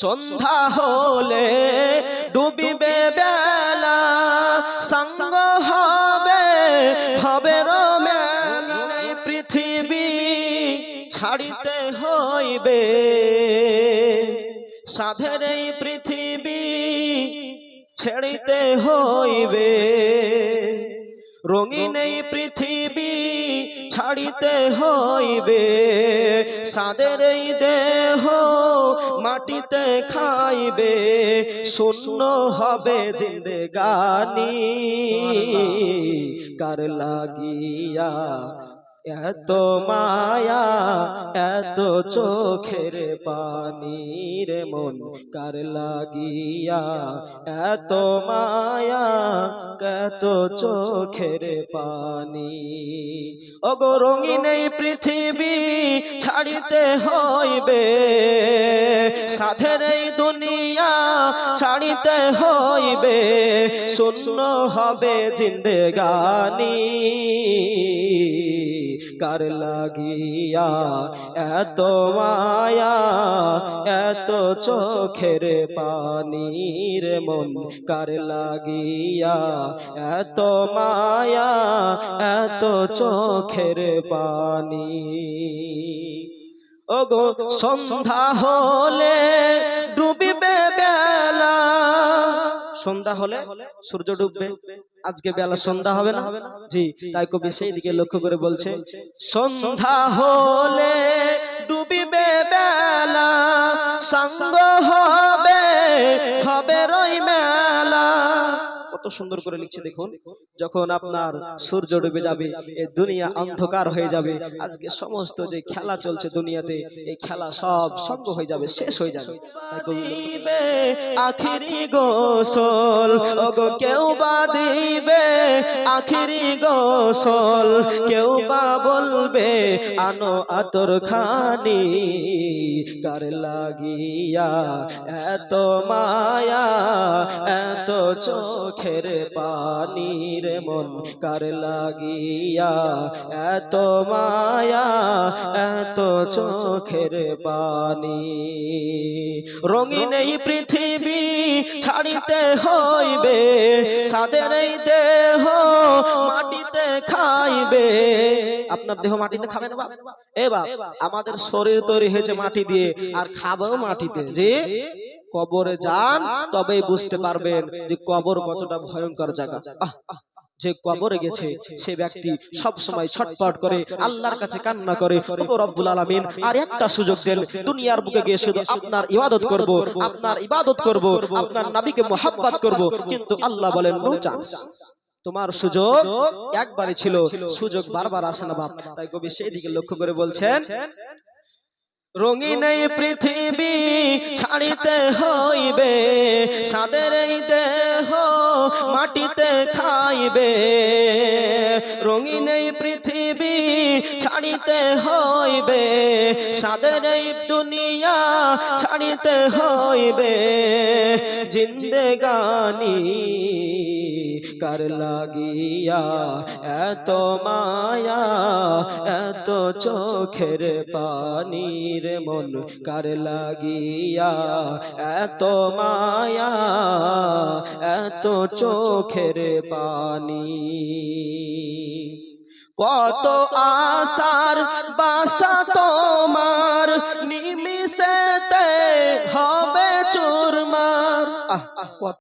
সন্ধ্যা হলে ডুবিবে বেলা সঙ্গ হবে এই পৃথিবী ছাড়িতে হইবে। সাধের এই পৃথিবী ছেড়িতে হইবে। রঙিন এই পৃথিবী ছাড়িতে হইবে। সাদের এই দেহ মাটিতে খাইবে। শূন্য হবে জিন্দগানি। কার লাগিয়া এত মায়া এত চোখের পানির মন কার লাগিয়া। এত মায়া এত চোখের পানি। ওগো রঙিন এই পৃথিবী ছাড়িতে হইবে। সাধের এই দুনিয়া ছাড়িতে হইবে। শূন্য হবে জিন্দেগানি। কার লাগিয়া, এত মায়া, এত চোখের পানির মন কার লাগিয়া, এত মায়া, এত চোখের পানি। ওগো সন্ধ্যা হলে ডুবিবে বেলা, সন্ধ্যা হলে সূর্য ডুববে। আজকে বেলা সন্ধ্যা হবে না? জি তাই কবি সেই দিকে লক্ষ্য করে বলছে সন্ধ্যা হলে ডুবিবে বেলা সঙ্গ হবে হবে কত সুন্দর করে লিখছে দেখুন যখন আপনার সূর্য ডুবে যাবে এই দুনিয়া অন্ধকার হয়ে যাবে। আজকে সমস্ত যে খেলা চলছে দুনিয়াতে এই খেলা সব সঙ্গ হয়ে যাবে শেষ হয়ে যাবে। আখিরি গোসল। ওগো কেউ বা দিবে আখিরি গোসল। কেউ বা বলবে আনো আতর খানি কার লাগিয়া এত মায়া এত চোখের পানির মন কার লাগিয়া? এত মায়া, এত চোখের পানি। রঙিন এই পৃথিবী ছাড়িতে হইবে সাদের এই দেহ মাটিতে খাইবে। আপনার দেহ মাটিতে খাবে বাপ? এ আমাদের শরীর তৈরি হয়েছে মাটি দিয়ে, আর খাব মাটিতে। যে কবরে যান তবেই বুঝতে পারবেন যে কবর কতটা ভয়ঙ্কর জায়গা। যে কবরে গেছে সে ব্যক্তি সব সময় ছটপট করে আল্লাহর কাছে কান্না করে রব্বুল আলামিন আর একটা সুযোগ দেন দুনিয়ার বুকে গিয়ে শুধু আপনার ইবাদত করব আপনার ইবাদত করব আপনার নবীকে মোহাব্বত করব কিন্তু আল্লাহ বলেন নো চান্স তোমার সুযোগ একবারই ছিল সুযোগ বারবার আসে না বাপ। তাই কবি সেই দিকে লক্ষ্য করে বলছেন রঙিন এই পৃথিবী ছাড়িতে হইবে সাদের এই দেহ মাটিতে খাইবে। রঙিন এই পৃথিবী ছাড়িতে হইবে, সাদের দুনিয়া ছাড়িতে হইবে। জিন্দেগানি কার লাগিয়া এত মায়া, এত চোখের পানির মন, কার লাগিয়া এত মায়া, এত চোখের পানি। কত আশার বাসা তোমার নিমিষেতে হবে চুরমার। আহ কত